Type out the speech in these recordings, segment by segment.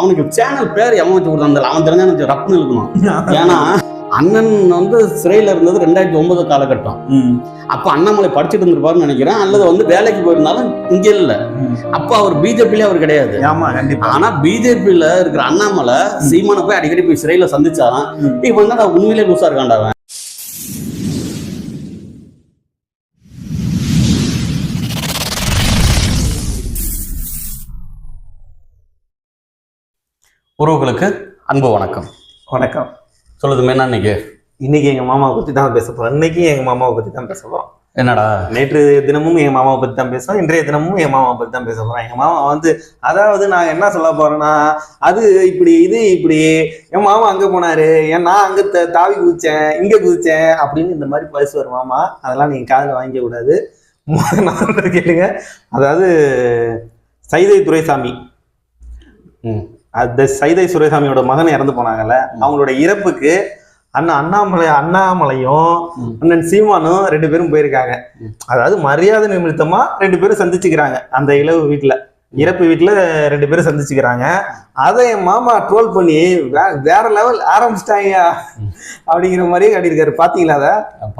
அவனுக்கு சேனல் பேர் எவன் வச்சு கொடுத்தாங்க அவன் தெரிஞ்சா எனக்கு ரப்னு இருக்கணும் ஏன்னா அண்ணன் வந்து சிறையில இருந்தது ரெண்டாயிரத்தி ஒன்பது காலகட்டம். அப்ப அண்ணாமலை படிச்சுட்டு இருந்திருப்பாருன்னு நினைக்கிறேன். அல்லது வந்து வேலைக்கு போயிருந்தாலும் இங்க இல்ல. அப்ப அவர் பிஜேபிலே அவர் கிடையாது. ஆனா பிஜேபியில இருக்கிற அண்ணாமலை சீமானை போய் அடிக்கடி போய் சிறையில சந்திச்சாராம். இப்ப வந்து நான் உண்மையிலே லூசா இருக்காண்டா உறவுகளுக்கு அன்பு வணக்கம். வணக்கம். சொல்லுது மேனா இன்னைக்கு? இன்னைக்கு எங்க மாமாவை பத்தி தான் பேச போறோம். இன்னைக்கு எங்க மாமாவை பத்தி தான் பேச போறோம். என்னடா? நேற்று தினமும் எங்க மாமாவை பத்தி தான் பேசுவோம் இன்றைய தினமும் என் மாமாவை பத்தி தான் பேச போறோம். எங்க மாமா வந்து அதாவது நான் என்ன சொல்ல போறேன்னா அது இப்படி இது இப்படி என் மாமா அங்க போனாரு ஏன் நான் அங்க த- தாவி குதிச்சேன் இங்க குதிச்சேன் அப்படின்னு இந்த மாதிரி பேசுவார் மாமா அதெல்லாம் நீங்க காதுல வாங்கிக்க கூடாது. கேளுங்க. அதாவது சைதை துரைசாமி. ம். அந்த சைதை சுரேசாமியோட மகன் இறந்து போனாங்கல்ல அவங்களோட இறப்புக்கு அண்ணன் அண்ணாமலை அண்ணாமலையும். அண்ணன் சீமானும் ரெண்டு பேரும் போயிருக்காங்க. அதாவது மரியாதை நிமித்தமா ரெண்டு பேரும் சந்திச்சுக்கிறாங்க அந்த இளவு வீட்டுல இறப்பு வீட்டுல ரெண்டு பேரும் சந்திச்சுக்கிறாங்க அதை என் மாமா ட்ரோல் பண்ணி வேற லெவல் ஆரம்பிச்சிட்டாங்க. அப்படிங்கிற மாதிரியே காட்டியிருக்காரு பாத்தீங்களா அத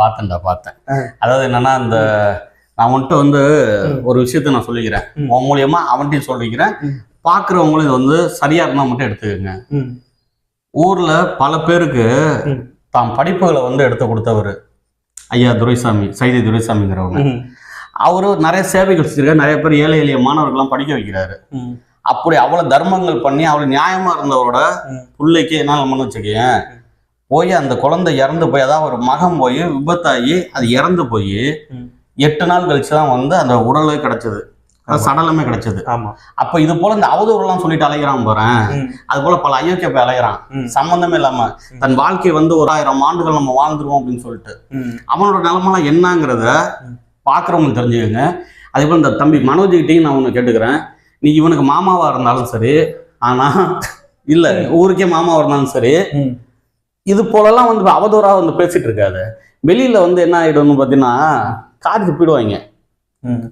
பார்த்தேன்டா பார்த்தேன். அதாவது என்னன்னா இந்த நான் உன்கிட்ட வந்து. ஒரு விஷயத்த நான் சொல்லிக்கிறேன். உன் மூலியமா அவன்கிட்டயும் சொல்லிக்கிறேன் ம். பாக்குறவங்களும் இது வந்து சரியா இருந்தா மட்டும் எடுத்துக்கோங்க. ஊர்ல பல பேருக்கு. தாம் படிப்புகளை வந்து எடுத்து கொடுத்தவர் ஐயா துரைசாமி சைதை துரைசாமிங்கிறவங்க. அவரு நிறைய சேவைகள் செஞ்சிருக்காரு நிறைய பேர் ஏழை எளிய மாணவர்கள்லாம் படிக்க வைக்கிறாரு. அப்படி அவ்வளவு தர்மங்கள் பண்ணி அவ்வளவு நியாயமா இருந்தவரோட. பிள்ளைக்கு என்ன பண்ணு வச்சுக்கேன் போய் அந்த குழந்தை இறந்து போய் அதாவது ஒரு மகன் போய் விபத்தாகி அது இறந்து போய். எட்டு நாள் கழிச்சு தான் வந்து அந்த உடலே கிடைச்சது. சடலமே கிடைச்சது ஆமா அப்ப இது போல இந்த அவதூறுலாம் சொல்லிட்டு அலைகிறான் போறேன். அது போல பல அயோக்கிய போய் அலைகிறான். சம்பந்தமே இல்லாம. தன் வாழ்க்கை வந்து ஒரு ஆயிரம் ஆண்டுகள் நம்ம வாழ்ந்துருவோம் அப்படின்னு சொல்லிட்டு. அவனோட நிலமெல்லாம் என்னங்கிறத. பாக்குறவங்க தெரிஞ்சுக்கங்க அதே போல இந்த தம்பி மனோஜிக்கிட்டையும் நான் ஒன்று கேட்டுக்கிறேன் நீ இவனுக்கு மாமாவா இருந்தாலும் சரி ஆனா இல்ல ஊருக்கே மாமாவா இருந்தாலும் சரி. இது போலலாம் வந்து அவதூறா வந்து பேசிட்டு இருக்காது வெளியில வந்து என்ன ஆயிடும்னு பார்த்தீங்கன்னா காரி துப்பிடுவாங்க ம்.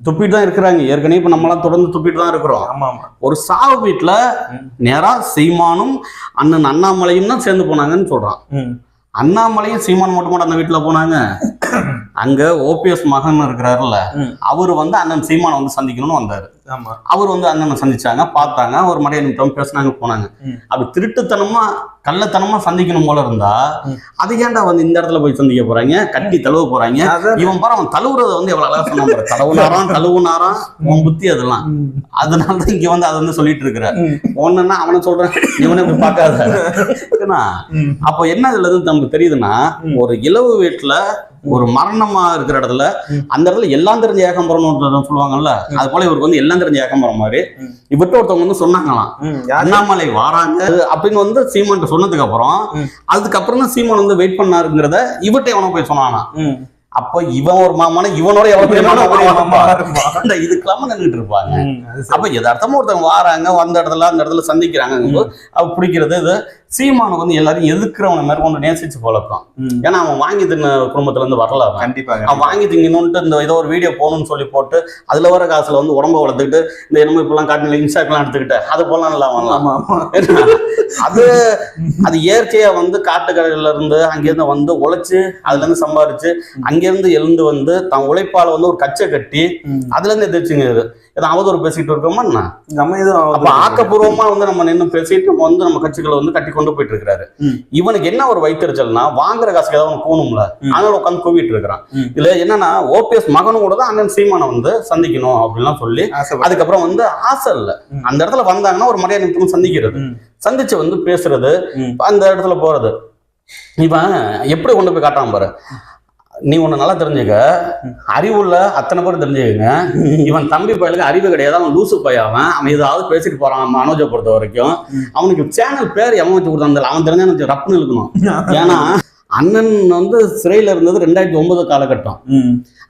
துப்பிட்டு தான் இருக்கிறாங்க. ஏற்கனவே இப்போ நம்மளாம் தொடர்ந்து துப்பிட்டு தான் இருக்கிறோம். ஒரு சாவு வீட்டில். நேரா சீமானும் அண்ணன் அண்ணாமலையும் தான் சேர்ந்து போனாங்கன்னு சொல்றான். அண்ணாமலையும் சீமான் மட்டும் அந்த வீட்டில் போனாங்க. அங்க ஓபிஎஸ் மகன் இருக்கிறாருல்ல. அவர் வந்து அண்ணன் சீமானை வந்து சந்திக்கணும்னு வந்தாரு அவர் வந்து அண்ணனை சந்திச்சாங்க பார்த்தாங்க ஒரு மடைய நிமிடம் பேசினாங்க போனாங்க. அப்படி திருட்டுத்தனமா கள்ளத்தனமா சந்திக்கணும் போல இருந்தா. அது ஏன்டா வந்து இந்த இடத்துல போய் சந்திக்க போறாங்க கட்டி தழுவ போறாங்க இவன் பாரு அவன் தழுவுறத வந்து எவ்வளவு அழகா சொன்னான் பாரு தடவுனாராம் தழுவுனாராம் உன் புத்தி அதெல்லாம் ம். அதனால தான் இங்க வந்து அதை வந்து சொல்லிட்டு இருக்கிற. ஒண்ணுன்னா அவனை சொல்றேன் இவனை போய் பார்க்காத. அப்போ என்ன இதுல இருந்து நமக்கு தெரியுதுன்னா. ஒரு இலவு வீட்டுல ஒரு மரணமா இருக்கிற இடத்துல. அந்த இடத்துல எல்லாம் தெரிஞ்ச ஏகம்பரம்னு சொல்லுவாங்கல்ல அது போல இவருக்கு வந்து எல்லாம் தெரிஞ்ச ஏகம்பரம் மாதிரி. இவர்கிட்ட ஒருத்தவங்க வந்து சொன்னாங்களாம்? அண்ணாமலை வாராங்க அப்படின்னு வந்து சீமான் சொன்னதுக்கு அப்புறம். அதுக்கப்புறம் தான் சீமான் வந்து வெயிட் பண்ணாருங்கிறத இவர்கிட்ட எவனோ போய் சொன்னானா. அப்ப இவன் ஒரு மாமான இவனோட எவ்வளவு இதுக்கெல்லாம நின்றுட்டு இருப்பாங்க. அப்ப எதார்த்தமா ஒருத்தவங்க வாராங்க வந்த இடத்துல அந்த இடத்துல சந்திக்கிறாங்க அவ பிடிக்கிறது இது சீமானுக்கு வந்து எல்லாரும் எதிர்க்கிறவனை மாதிரி கொண்டு நேசிச்சு பழக்கம். ஏன்னா அவன் வாங்கி தின்ன குடும்பத்துல இருந்து வரல அவன் கண்டிப்பா அவன். வாங்கி திங்கணும்ட்டு இந்த ஏதோ ஒரு வீடியோ போகணும்னு சொல்லி போட்டு அதுல வர காசுல வந்து உடம்ப வளர்த்துக்கிட்டு இந்த என்னமோ இப்பெல்லாம் காட்டின இன்ஸ்டாக்கெல்லாம் எடுத்துக்கிட்டு அது போலாம் இல்லை ஏன்னா, அது அது இயற்கையா வந்து காட்டுக்கரையில இருந்து அங்கிருந்து வந்து உழைச்சு அதுல இருந்து சம்பாரிச்சு அங்கிருந்து எழுந்து வந்து தன் உழைப்பால வந்து ஒரு கச்சை கட்டி. அதுல இருந்து எதிர்ச்சுங்க இது இதை அவதூறு பேசிட்டு இருக்கோமா என்ன நம்ம எதுவும் அப்ப ஆக்கப்பூர்வமா வந்து நம்ம நின்று பேசிட்டு நம்ம வந்து நம்ம கட்சிகளை வந்து கட்டி கொண்டு போயிட்டு இருக்காரு ம். இவனுக்கு என்ன ஒரு வைத்தறிச்சல்னா வாங்குற காசுக்கு ஏதாவது போகணும்ல. அதனால உட்காந்து கூவிட்டு இருக்கிறான். இதுல என்னன்னா ஓபிஎஸ் மகனும் கூட தான் அண்ணன் சீமானை வந்து சந்திக்கணும் அப்படின்லாம் சொல்லி. அதுக்கப்புறம் வந்து ஆசை இல்ல. அந்த இடத்துல வந்தாங்கன்னா ஒரு மரியாதை நிமித்தம் சந்திக்கிறது. சந்திச்சு வந்து பேசுறது. அந்த இடத்துல போறது இவன் எப்படி கொண்டு போய் காட்டாம பாரு நீ உன்னை நல்லா தெரிஞ்சுக்க அறிவுள்ள அத்தனை பேர் தெரிஞ்சுக்கங்க. இவன் தம்பி பயலுக்கு அறிவு கிடையாது அவன் லூசு பையன் அவன். அவன் ஏதாவது பேசிட்டு போறான் மனோஜை பொறுத்த வரைக்கும். அவனுக்கு சேனல் பேர் எவன் வச்சு கொடுத்தாங்க அவன் தெரிஞ்சா ரப்புன்னு இருக்கணும் ஏன்னா அண்ணன் வந்து சிறையில இருந்தது ரெண்டாயிரத்தி ஒன்பது காலகட்டம்.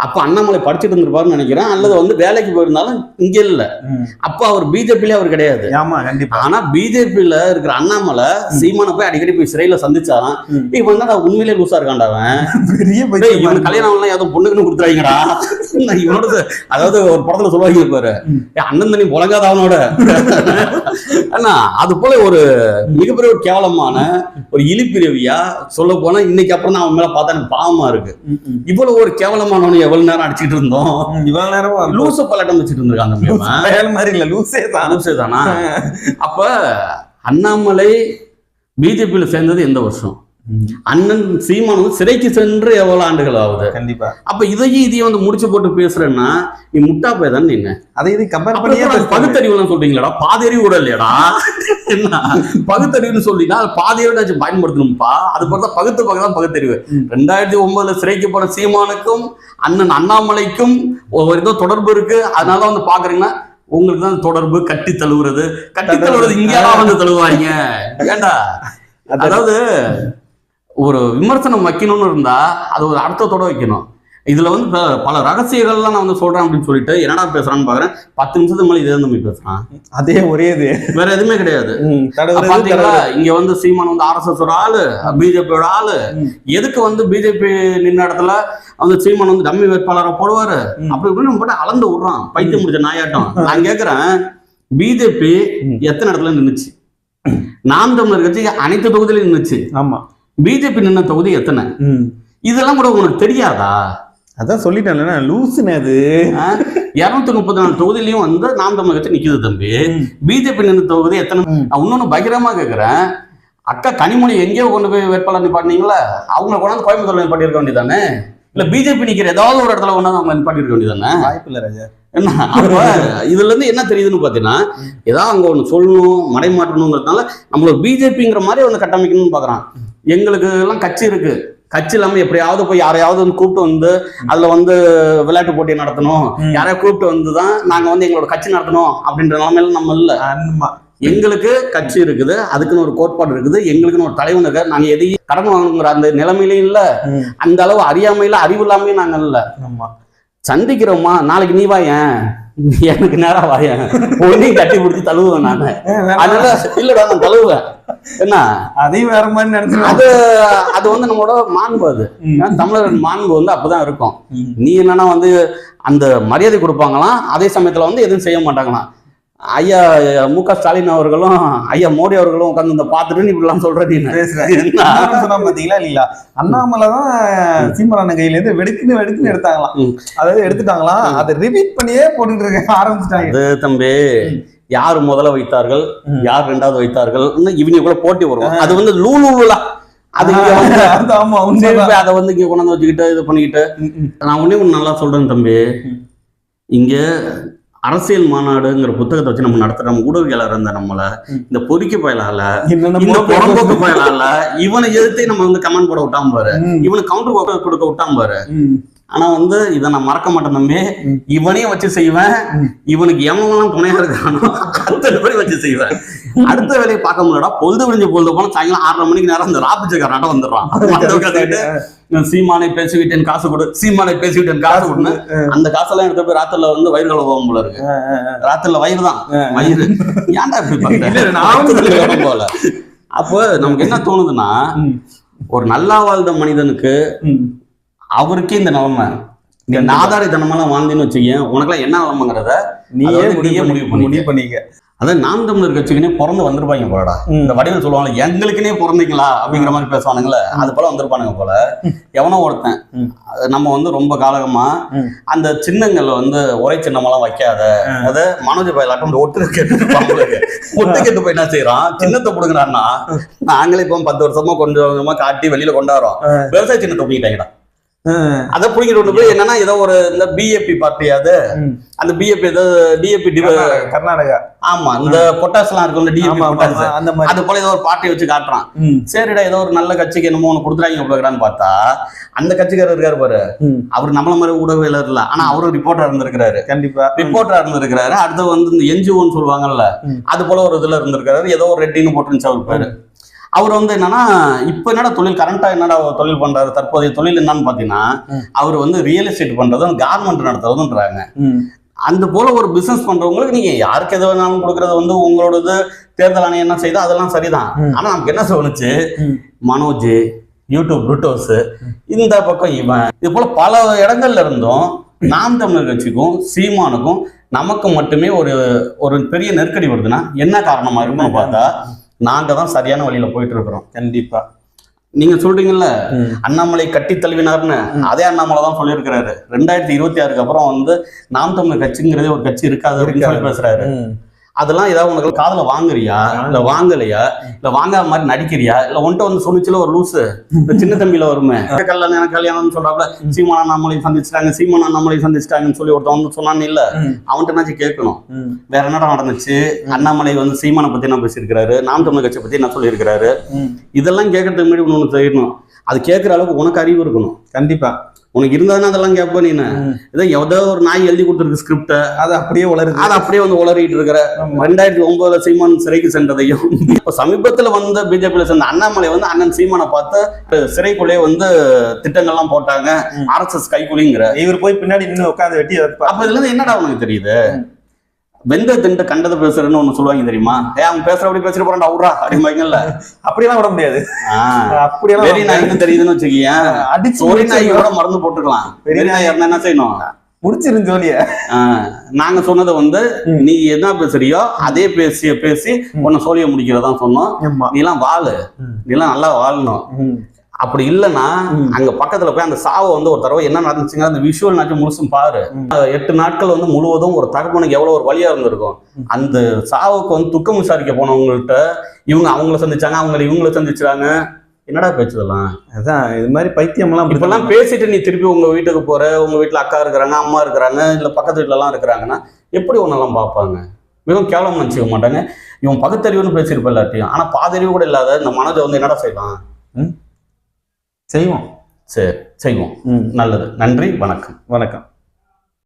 அப்ப அண்ணாமலை படிச்சுட்டு இருந்திருப்பாருன்னு நினைக்கிறேன். அல்லது வந்து வேலைக்கு போயிருந்தாலும் இங்க இல்ல. அப்ப அவர் பிஜேபியில அவர் கிடையாது. ஆமா கண்டிப்பா. ஆனா பிஜேபியில இருக்கிற அண்ணாமலை சீமானை போய் அடிக்கடி போய் சிறையில சந்திச்சாராம். இவன் வந்து உண்மையிலே லூசா இருக்கான்டா அவன்? பெரிய டேய், பைத்தியமா இவன் இருக்கு. கல்யாணம் எல்லாம் ஏதோ பொண்ணுக்குன்னு கொடுத்துறாங்கடா. இவனோட அதாவது ஒரு படத்துல சொல்லுவாங்க பாரு அண்ணன் தண்ணி புழங்காத அவனோட. அண்ணா அது போல ஒரு மிகப்பெரிய ஒரு கேவலமான ஒரு இழிப்பிரவியா சொல்ல போனா இன்னைக்கு அப்புறம் தான் அவன் மேல பார்த்தா எனக்கு பாவமா இருக்கு. இவ்வளவு ஒரு கேவலமானவனை எவ்வளவு நேரம் அடிச்சுட்டு இருந்தோம்? இவ்வளவு நேரம் லூசு பல்லாட்டம் வச்சுட்டு இருந்திருக்காங்க மாதிரி இல்ல லூசே தான். லூசே தானா? அப்ப அண்ணாமலை பிஜேபியில சேர்ந்தது எந்த வருஷம்? அண்ணன் சீமான் வந்து சிறைக்கு சென்று எவ்வளவு ஆண்டுகள் ஆகுது? கண்டிப்பா. அப்ப இதையும் இதையும் வந்து முடிச்சு போட்டு பேசுறேன்னா நீ முட்டா போய் தான் நின்ன? அதை இது கம்பேர் பண்ணியே. பகுத்தறிவுலாம் சொல்றீங்களா பாதியறிவு கூட இல்லையாடா. என்ன? பகுத்தறிவுன்னு சொல்லினா பாதியறிவு பயன்படுத்தணும்ப்பா அது தான் பகுத்து பக்கம் தான் பகுத்தறிவு. ரெண்டாயிரத்தி ஒன்பதுல சிறைக்கு போன சீமானுக்கும் அண்ணன் அண்ணாமலைக்கும் ஒரு ஏதோ தொடர்பு இருக்கு. அதனால வந்து பாக்குறீங்கன்னா உங்களுக்கு தான் தொடர்பு கட்டி தழுவுறது. கட்டி தழுவுறது இங்கேயா வந்து தழுவாங்க ஏண்டா? அது- அதாவது ஒரு விமர்சனம் வைக்கணும்னு இருந்தா அது ஒரு அர்த்தத்தோட வைக்கணும். இதுல வந்து பல ரகசியங்கள்லாம் நான் வந்து சொல்றேன் அப்படின்னு சொல்லிட்டு என்னடா பேசுறான்னு பாக்குறேன். பத்து நிமிஷத்துக்கு மேல இதே தம்பி பேசுறான். அதே ஒரே இது. வேற எதுவுமே கிடையாது. தடவுறது. இங்க வந்து சீமான் வந்து ஆர்எஸ்எஸ் ஆளு பிஜேபியோட ஆளு. எதுக்கு வந்து பிஜேபி நின்ன இடத்துல வந்து சீமான் வந்து டம்மி வேட்பாளரை போடுவாரு. அப்படி இப்படின்னு நம்ம போட்டு அளந்து விடுறான். பைத்தியம் முடிச்ச நாயாட்டம். நான் கேக்குறேன் பிஜேபி. எத்தனை இடத்துல நின்னுச்சு? நாம் தமிழர் கட்சி அனைத்து தொகுதியிலும் நின்னுச்சு. ஆமா. பிஜேபி நின்ன தொகுதி எத்தனை. இதெல்லாம் கூட உங்களுக்கு தெரியாதா? அதான் சொல்லிட்டேன்ல லூசுன்னு அது. இருநூத்தி முப்பத்தி நாலு தொகுதியிலையும் வந்து நாம் தமிழர் கட்சி நிக்குது தம்பி. பிஜேபி நின்ற தொகுதி எத்தனை? இன்னொன்னு பகிரமா கேக்குறேன். அக்கா கனிமொழி எங்கேயோ கொண்டு போய் வேட்பாளர் நிப்பாட்டினீங்களா? அவங்க கொண்டாந்து கோயம்புத்தூர்ல நிப்பாட்டியிருக்க வேண்டியதானே? இல்ல பிஜேபி நிக்கிற ஏதாவது ஒரு இடத்துல கொண்டாந்து அவங்க நிப்பாட்டியிருக்க வேண்டியதானே? வாய்ப்பு இல்ல ராஜா. என்ன? அப்ப இதுல இருந்து என்ன தெரியுதுன்னு பாத்தீங்கன்னா ஏதாவது அங்க ஒண்ணு சொல்லணும் மடைமாற்றணுங்கிறதுனால நம்மள பிஜேபிங்கிற மாதிரி ஒண்ணு கட்டமைக்கணும்னு பாக்குறான். எங்களுக்கு எல்லாம் கட்சி இருக்கு. கட்சி இல்லாம எப்படியாவது போய் யாரையாவது வந்து கூப்பிட்டு வந்து அதுல வந்து விளையாட்டு போட்டி நடத்தணும். யாரையா கூப்பிட்டு வந்து தான் நாங்க வந்து எங்களோட கட்சி நடத்தணும் அப்படின்ற நிலைமையில நம்ம இல்ல. எங்களுக்கு கட்சி இருக்குது. அதுக்குன்னு ஒரு கோட்பாடு இருக்குது. எங்களுக்குன்னு ஒரு தலைவன் இருக்காரு. நாங்க எதையும் கடன் வாங்கணுங்கிற அந்த நிலைமையிலையும் இல்ல. அந்த அளவு அறியாமையில அறிவு இல்லாமையும் நாங்க இல்ல. சந்திக்கிறோமா நாளைக்கு நீ வாயேன் எனக்கு நேரா வாயேன் ஒன்னையும் கட்டி பிடிச்சி தழுவுவேன் நானு. அதனால இல்லடா நான் தழுவுவேன். என்ன? அதையும் வேற மாதிரி நினைச்சு அது அது வந்து நம்மளோட மாண்பு அது. தமிழர் மாண்பு வந்து அப்பதான் இருக்கும். நீ என்னன்னா வந்து அந்த மரியாதை கொடுப்பாங்களாம் அதே சமயத்துல வந்து எதுவும் செய்ய மாட்டாங்களாம். ஐயா மு க ஸ்டாலின் அவர்களும் ஐயா மோடி அவர்களும் உட்காந்து இந்த பார்த்துட்டு நீ இப்படிலாம் சொல்ற நீ? சொன்னா பாத்தீங்களா இல்லையா அண்ணாமலை தான் சீமரான கையில இருந்து வெடுக்குன்னு வெடுக்குன்னு எடுத்தாங்களாம். அதாவது எடுத்துட்டாங்களாம். அதை ரிப்பீட் பண்ணியே போட்டுட்டு இருக்க ஆரம்பிச்சிட்டாங்க. தம்பி யார் முதல்ல வைத்தார்கள். யார் ரெண்டாவது வைத்தார்கள்? இவங்க கூட போட்டி வரும் அது வந்து லூலூலா அது அது வந்து இங்க கொண்டாந்து வச்சுக்கிட்டு இது பண்ணிக்கிட்டு. நான் ஒண்ணே ஒண்ணு நல்லா சொல்றேன் தம்பி. இங்க அரசியல் மாநாடுங்கிற புத்தகத்தை வச்சு நம்ம நடத்துற நம்ம ஊடகவியலாளர் இருந்த நம்மள. இந்த பொறிக்க பயலால இந்த புறம்போக்கு பயலால இவனை எதிர்த்து நம்ம வந்து கமெண்ட் போட விட்டாம பாரு. இவனுக்கு கவுண்டர் கொடுக்க விட்டாம பாரு. ஆனா வந்து இதை நான் மறக்க மாட்டேன் தம்பி. இவனையும் வச்சு செய்வேன். இவனுக்கு எவனெல்லாம் துணையா இருக்கானோ அத்தனை பேர் வச்சு செய்வேன். அடுத்த வேலையை பார்க்க முடியலடா பொழுது விழிஞ்சு பொழுது போனா சாயங்காலம் ஆறரை மணிக்கு நேரம் அந்த ராபிச்சக்காரனாட்ட வந்துடுறான். சீமானை பேசிவிட்டேன் காசு கொடு சீமானை பேசிவிட்டேன் காசு கொடுன்னு. அந்த காசெல்லாம் எடுத்து போய் ராத்திரில வந்து வயிறு கழுவோம் போல இருக்கு. ராத்திரில வயிறு தான் வயிறு. ஏன்டா இப்படி இடம் போல. அப்போ நமக்கு என்ன தோணுதுன்னா ஒரு நல்லா வாழ்ந்த மனிதனுக்கு. அவருக்கே இந்த நிலைமை. கண்டிப்பா. நாதாரி தனமெல்லாம் வாழ்ந்தேன்னு வச்சுக்கேன் உனக்கெல்லாம் என்ன நிலைமைங்கிறத நீயே அதாவது முடிவு நீயே பண்ணி- முடிவு பண்ணிக்க. அதான் நாம் தமிழர் கட்சிக்குனே பிறந்து வந்திருப்பாங்க போலடா. இந்த வடிவில் சொல்லுவாங்க எங்களுக்குனே பிறந்தீங்களா? அப்படிங்கிற மாதிரி பேசுவானுங்களே அது போல வந்திருப்பானுங்க போல. எவனோ ஒருத்தன். நம்ம வந்து ரொம்ப காலகமா. அந்த சின்னங்கள்ல வந்து உரை சின்னமெல்லாம் வைக்காத. அது மனோஜ் பயிலாட்டம் இந்த ஒட்டு கேட்டு. ஒட்டு கேட்டு போய் என்ன செய்யறான் சின்னத்தை கொடுக்குறான்னா நாங்களே இப்போ பத்து வருஷமா கொஞ்சம் கொஞ்சமா காட்டி வெளியில கொண்டாடுறோம். விவசாய சின்னத்தை பிடிக்கிட்டாங்கடா அதை பிடிக்கிட்டு கொண்டு போய் என்னன்னா ஏதோ ஒரு இந்த பிஏபி பார்ட்டியாது ம். அந்த பிஏபி ஏதோ டிஏபி கர்நாடகா, ஆமா இந்த பொட்டாஸ் எல்லாம் இருக்கும்ல டிஏபி பொட்டாஸ் அந்த மாதிரி. அது போல ஏதோ ஒரு பார்ட்டி வச்சு காட்டுறான். சரிடா ஏதோ ஒரு நல்ல கட்சிக்கு என்னமோ ஒன்று கொடுத்துறாங்க போகிறான்னு பார்த்தா அந்த கட்சிக்காரர் இருக்காரு பாரு. அவர் நம்மள மாதிரி ஊடகவியலர் இல்ல. ஆனா அவரும் ரிப்போர்ட்டர் இருந்திருக்கிறாரு. கண்டிப்பா. ரிப்போர்ட்டரா இருந்திருக்கிறாரு. அடுத்து வந்து இந்த என்ஜிஓன்னு சொல்லுவாங்கல்ல. அது போல ஒரு இதுல இருந்திருக்காரு ஏதோ ஒரு ரெட்டின்னு போட்டுருந்துச்சு அவர் பேரு. அவர் வந்து என்னன்னா இப்ப என்னடா தொழில் கரண்டா என்னடா தொழில் பண்றாரு தற்போதைய தொழில் என்னன்னு பாத்தீங்கன்னா. அவர் வந்து ரியல் எஸ்டேட் பண்றதும் கார்மெண்ட் நடத்துறதுன்றாங்க. அந்த போல ஒரு பிசினஸ் பண்றவங்களுக்கு நீங்க யாருக்கு எது வேணாலும் கொடுக்கறது வந்து உங்களோடது தேர்தல் ஆணையம் என்ன செய்தோ அதெல்லாம் சரிதான். ஆனா நமக்கு என்ன ம். மனோஜ் யூடியூப் ப்ரூட்டோஸ் இந்த பக்கம் இவன் இது போல பல இடங்கள்ல இருந்தும் நாம் தமிழர் கட்சிக்கும் சீமானுக்கும் நமக்கு மட்டுமே ஒரு ஒரு பெரிய நெருக்கடி வருதுன்னா என்ன காரணமா இருக்கும்னு பார்த்தா நாங்க தான் சரியான வழியில போயிட்டு இருக்கிறோம். கண்டிப்பா. நீங்க சொல்றீங்கல்ல. அண்ணாமலை கட்டி தழுவினார்னு அதே அண்ணாமலை தான் சொல்லியிருக்கிறாரு. ரெண்டாயிரத்தி இருபத்தி ஆறுக்கு அப்புறம் வந்து நாம் தமிழர் கட்சிங்கிறதே ஒரு கட்சி இருக்காது அப்படின்னு சொல்லி பேசுறாரு. அதெல்லாம் ஏதாவது உனக்கு காதுல வாங்குறியா? இல்ல வாங்கலையா? இல்ல வாங்காத மாதிரி நடிக்கிறியா? இல்ல உன்ட்ட வந்து சொன்னிச்சுல ஒரு லூசு? சின்ன தம்பியில வருமே? கல்யாணம் எனக்கு கல்யாணம்னு சொல்றாப்ல சீமானா நம்மளை சந்திச்சிட்டாங்க சீமானா நம்மளை சந்திச்சிட்டாங்கன்னு சொல்லி ஒருத்தன் வந்து சொன்னான்னு இல்ல. அவன்கிட்ட என்னாச்சும் கேட்கணும். வேற என்னடா நடந்துச்சு? அண்ணாமலை வந்து சீமானை பத்தி என்ன பேசியிருக்கிறாரு? நாம் தமிழ் கட்சியை பத்தி என்ன சொல்லியிருக்கிறாரு. இதெல்லாம் கேட்கறதுக்கு முன்னாடி ஒன்று செய்யணும். அது கேட்கற அளவுக்கு உனக்கு அறிவு இருக்கணும் கண்டிப்பா உனக்கு இருந்தாதானே அதெல்லாம் கேட்ப நீனு. ஏதோ ஏதோ ஒரு நாய் எழுதி கொடுத்துருக்கு ஸ்கிரிப்ட அது அப்படியே வளருது அதை அப்படியே வந்து உளறிட்டு இருக்கிற. ரெண்டாயிரத்தி ஒன்பதுல சீமான் சிறைக்கு சென்றதையும் இப்ப சமீபத்துல வந்து பிஜேபியில சேர்ந்த அண்ணாமலை வந்து அண்ணன் சீமானை பார்த்து சிறைக்குள்ளே வந்து திட்டங்கள்லாம் போட்டாங்க. ஆர்எஸ்எஸ் கைக்கூலிங்கிற இவர் போய் பின்னாடி நின்னு உட்காந்து வெட்டி. அப்ப இதுல இருந்து என்னடா உனக்கு தெரியுது. வெந்த திண்டு கண்டதை பேசுறேன்னு ஒண்ணு சொல்லுவாங்க தெரியுமா? ஏ அவன் பேசுறபடி பேசிட்டு போறான்டா அவுரா அப்படிம்பாங்கல்ல அப்படியெல்லாம் விட முடியாது. அப்படியெல்லாம் வெறி. நாய்க்கு தெரியுதுன்னு வச்சுக்கேன் அடிச்சு நாய்க்கு முடிச்சிருங்க. கூட மறந்து போட்டுக்கலாம். வெறி நாய் இருந்தா என்ன செய்யணும்? முடிச்சிருங்க ஜோலிய. நாங்க சொன்னது வந்து. நீ என்ன பேசுறியோ அதே பேசி பேசி உன்னை சோழிய முடிக்கிறதா சொன்னோம். ஆமா. நீலாம் வாழு. ம். நீலாம் நல்லா வாழணும். அப்படி இல்லைன்னா. அங்க பக்கத்துல போய் அந்த சாவை வந்து ஒரு தடவை என்ன நடந்துச்சுங்க அந்த விஷுவல் நாச்சும் முழுசும் பாரு. எட்டு நாட்கள் வந்து முழுவதும் ஒரு தகப்பனுக்கு எவ்வளவு ஒரு வழியா இருந்திருக்கும். அந்த சாவுக்கு வந்து துக்கம் விசாரிக்க போனவங்கள்ட்ட இவங்க அவங்கள சந்திச்சாங்க அவங்கள இவங்கள சந்திச்சாங்க. என்னடா பேச்சுதெல்லாம் அதான் இது மாதிரி பைத்தியம் எல்லாம் இப்பெல்லாம் பேசிட்டு நீ திருப்பி உங்க வீட்டுக்கு போற உங்க வீட்டுல அக்கா இருக்கிறாங்க அம்மா இருக்கிறாங்க இல்ல பக்கத்து வீட்டுல எல்லாம் இருக்கிறாங்கன்னா எப்படி உன்னெல்லாம் பார்ப்பாங்க? மிகவும் கேவலம் நினைச்சுக்க மாட்டாங்க. இவன் பகுத்தறிவுன்னு பேசியிருப்ப எல்லாத்தையும் ஆனா பாதறிவு கூட இல்லாத இந்த மனதை வந்து என்னடா செய்யலாம் செய்வோம். சரி செய்வோம். ம். நல்லது. நன்றி. வணக்கம். வணக்கம்.